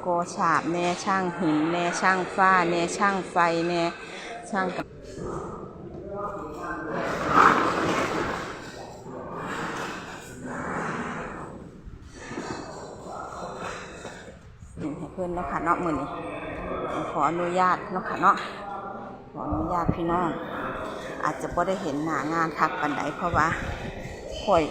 โกฉาบแน่ช่างหินแน่ช่างฟ้าแน่ช่างไฟแน่ช่างกับให้เพื่อนเนาะค่ะเนาะมือนี้ขออนุญาตเนาะค่ะเนาะขออนุญาตพี่น้อง อาจจะไ่ได้เห็นหนางานคักปันไดเพราะว่าข่อย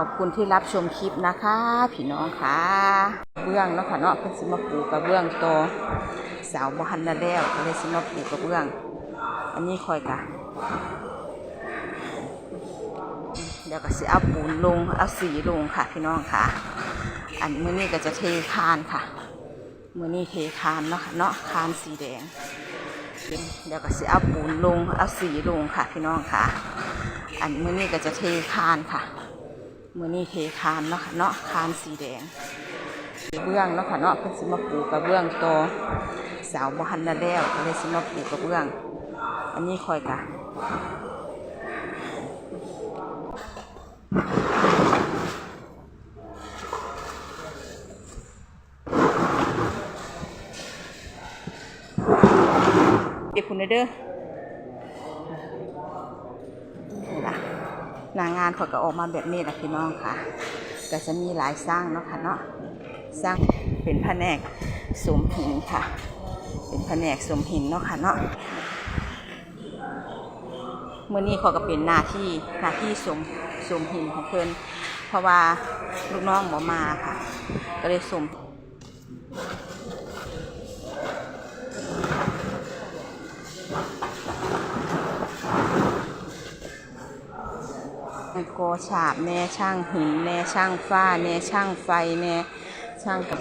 ขอบคุณที่รับชมคลิปนะคะพี่น้องค่ะเบื้องเนาะค่ะเนาะเพิ่นสิมาปลูกกระเบื้องโตสาวบ่ทันละแล้วก็เลยสิมาปลูกกระเบื้อง อันนี้คอยกะ เดี๋ยวก็สิเอาปูนลงเอาสีลงค่ะพี่น้องค่ะ อันมือนี้ก็จะเทคานค่ะมือนี้เทคานเนาะค่ะเนาะคานสีแดง เดี๋ยวก็สิเอาปูนลงเอาสีลงค่ะพี่น้องค่ะ อันมือนี้ก็จะเทคานค่ะมือนี้เทคานเนาะค่ะเนาะคานสีแดงเบื้องเนาะค่ะเนาะเพิ่นสิมาปูกระเบื้องโตสาวบ่ทันละแล้วก็เลยสิมาปลูกกระเบื้อง อันนี้คอยกะ เก็บคุณเด้อนี่ล่ะหนางานเขาก็ออกมาแบบนี้แหละพี่น้องค่ะ ก็จะมีหลายสร้างเนาะค่ะเนาะสร้างเป็นแผนกสมหินค่ะ เป็นแผนกสมหินเนาะค่ะเนาะเมื่อนี้เขาก็เป็นหน้าที่หน้าที่สม สวมหินของเพิ่นเพราะว่าลูกน้องบ่มาค่ะ ก็เลยสวมโกฉาบแน่ช่างหินแน่ช่างฟ้าแน่ช่างไฟแน่ช่างกับ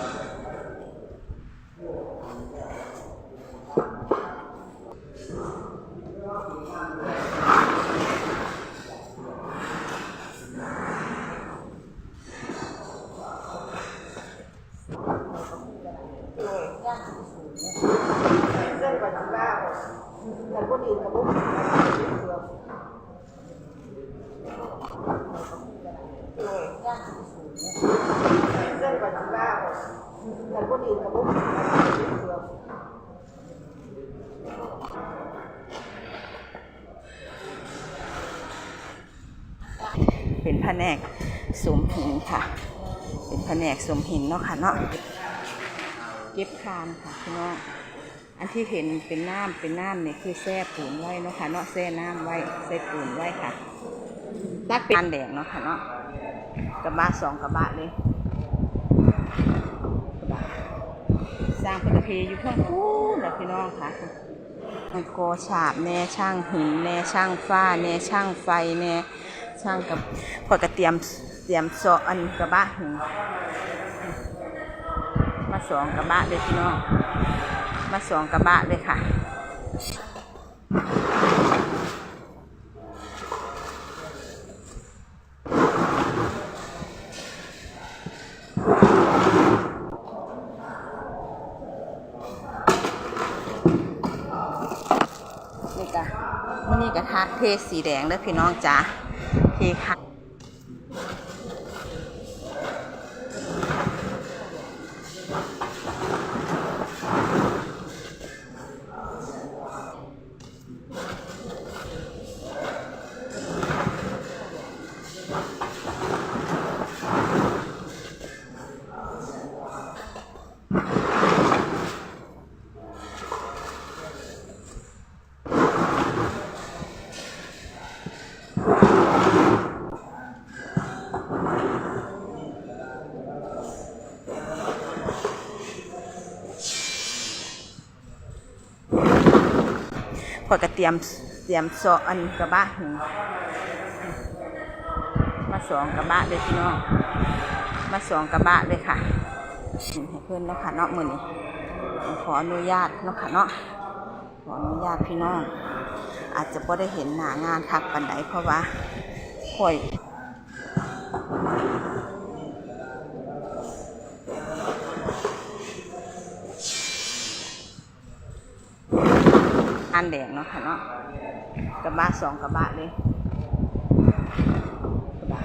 เป็นแผนกสวมหินค่ะ เป็นแผนกสวมหินเนาะค่ะเนาะเย็บคานค่ะพี่น้องอันที่เห็นเป็นน้ำเป็นน้ำเนี่ยคือแช่ปูนไว้เนาะค่ะเนาะแช่น้ำไว้ใส่ปูนไว้ค่ะตักเป็นแดงเนาะค่ะเนาะกระบะสองกระบะเลยกระบะ สร้างเป็นเพอยู่ข้างคู่นะพี่น้องค่ะโกฉาบแน่ช่างหินแน่ช่างฟ้าแน่ช่างไฟแน่ช่างกับพอกระเตรียมเตรียมโซออันกระบะหินมาสองกระบะเลยพี่น้องมาสองกระบะเลยค่ะ นี่กะ มันนี่กระทะเทสีแดงเด้อพี่น้องจ้าเทค่ะ พอยก็เตรียมเตรียมซออันกระบะหินมาสองกระบะเลยพี่น้องมาสองกระบะเลยค่ะให้เพื่อนเนาะค่ะเนาะมือนี้ขออนุญาตเนาะค่ะเนาะขออนุญาตพี่น้องอาจจะพอได้เห็นหน้างานคักปันไดเพราะว่าข่อย อันแดงเนาะค่ะเนาะกระบะสองกระบะเลยกระบะ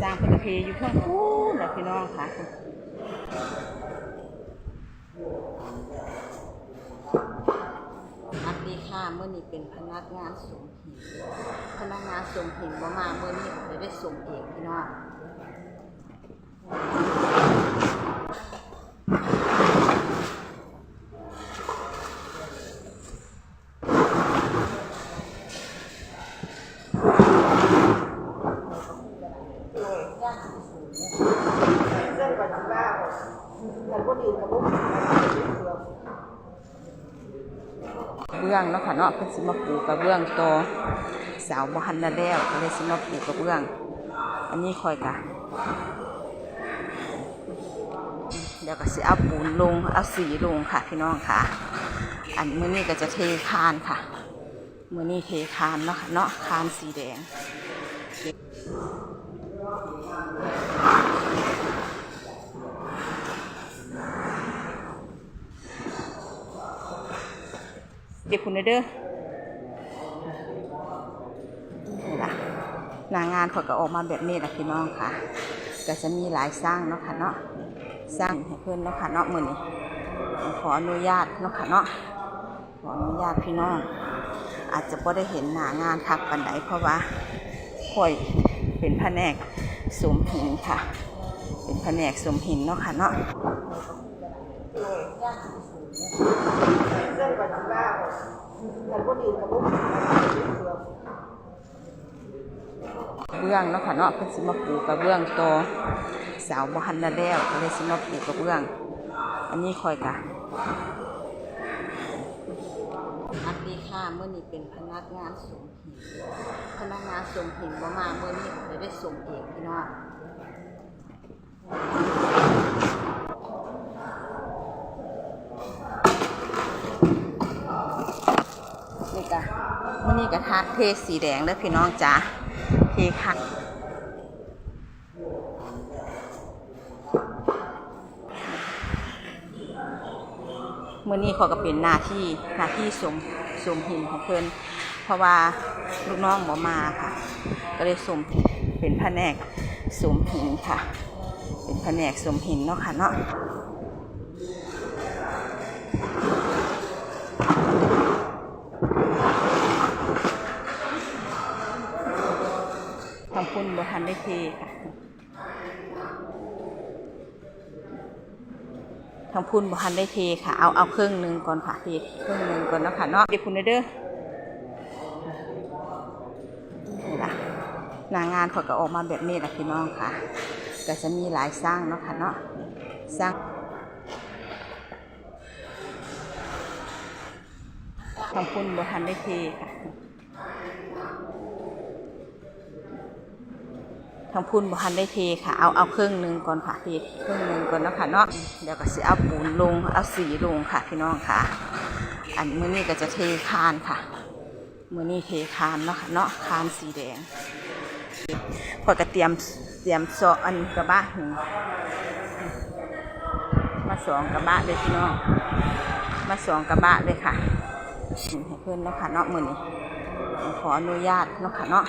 สร้างเป็นเพอยู่ข้างคูนแล้วพี่น้องค่ะอันดีค่ะเมื่อนี้เป็นพนักงานส่งหินพนักงานส่งหินมามาเมื่อนี้เลยได้ส่งเองพี่น้อง เบื้องเนาะค่ะเนาะเพิ่นสิมาปลูกกระเบื้องต่อสาวบ่ทันได้แล้วก็เลยสิมาปลูกกระเบื้อง อันนี้คอยกะเดี๋ยวก็สิเอาปูนลงเอาสีลงค่ะพี่น้องค่ะ อันมื้อนี้ก็จะเทคานค่ะมื้อนี้เทคานเนาะค่ะเนาะคานสีแดง ดี๋ยวคุณเด้อนี่ล่ะหนางานเขาก็ออกมาแบบนี้แหละพี่น้องค่ะ ก็จะมีหลายสร้างเนาะค่ะเนาะสร้างให้เพื่อนเนาะค่ะเนาะมือนี้ขออนุญาตเนาะค่ะเนาะขออนุญาตพี่น้อง อาจจะพอได้เห็นหนางานคักปันไดเพราะว่าข่อยเป็นแผนกสมหินค่ะ เป็นแผนกสมหินเนาะค่ะเนาะ เบื้องเนาะค่ะเนาะเพิ่นสิมาปลูกกระเบื้องต่อสาวบ่ทันได้แล้วก็เลยสิมาปลูกกระเบื้อง อันนี้คอยกะอันดีค่ะเมื่อนี้เป็นพนักงานส่งหินพนักงานส่งหินบ่มาเมื่อนี้เลยได้ส่งเองพี่น้องนี่กะ มื่อนี้กะทาเทสีแดงเด้อพี่น้องจ้าเทคักมื่อนี้เขาก็เป็นหน้าที่หน้าที่สมสมหินของเพิ่อนเพราะว่าลูกน้องบ่มาค่ะ ก็เลยสมเป็นแผนกสมหินค่ะ เป็นแผนกสมหินเนาะค่ะเนาะ ทำคุณบ่ทันได้เทค่ะทางพุ่นบ่ทันได้เทค่ะ เอาเอาเครื่องหนึ่งก่อนค่ะเทเครื่องหนึ่งก่อนเนาะค่ะเนาะเดี๋ยวคุณเด้อนี่ล่ะหนางานเขาก็ออกมาแบบนี้แหละพี่น้องค่ะ ก็จะมีหลายสร้างเนาะค่ะเนาะสร้างทางพุ่นบ่ทันได้เทค่ะ ทางพุ่นบ่ทันได้เทค่ะ เอาเอาเครื่องหนึงก่อนค่ะเทเครื่องหนึงก่อนเนาะค่ะเนาะเดี๋ยวก็สิเอาปูนลงเอาสีลงค่ะพี่น้องค่ะ อันมื้อนี้ก็จะเทคานค่ะมื้อนี้เทคานเนาะค่ะเนาะคานสีแดงพอยก็เตรียมเตรียมซออันกระบะหนึ่งมาสองกระบะเลยพี่น้องมาสองกระบะเลยค่ะให้เพื่อนเนาะค่ะเนาะมื้อนี้ขออนุญาตเนาะค่ะเนาะ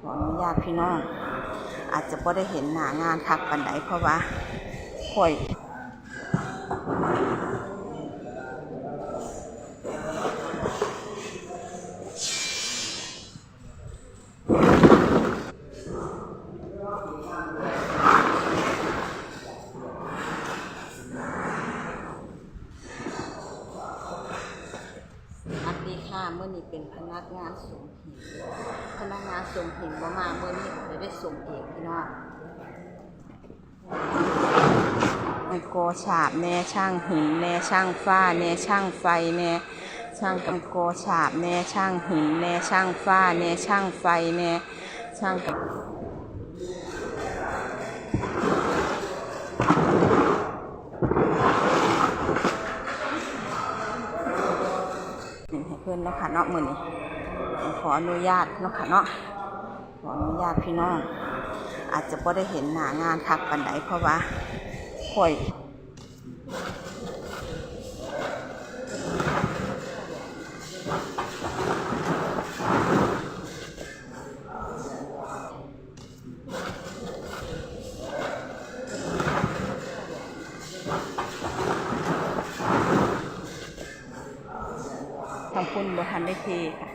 ขออนุญาตพี่น้อง อาจจะพอได้เห็นหน้างานคักปันไดเพราะว่าข่อย สมเห็นบ่มาเมื่อนี้เลยได้สมเองพี่น้องไอ้กอฉาบแม่ช่างหินแม่ช่างฝ้าแม่ช่างไฟแม่ช่างกำกอฉาบแม่ช่างหินแม่ช่างฝ้าแม่ช่างไฟแม่ช่างกับเพื่อนเนาะค่ะเนาะมือนี้ขออนุญาตเนาะค่ะเนาะ ออนุญาตพี่น้อง อาจจะบ่ได้เห็นหน้างานคักปานใดเพราะว่าข่อยทางคุณบ่ทันได้เทค่ะ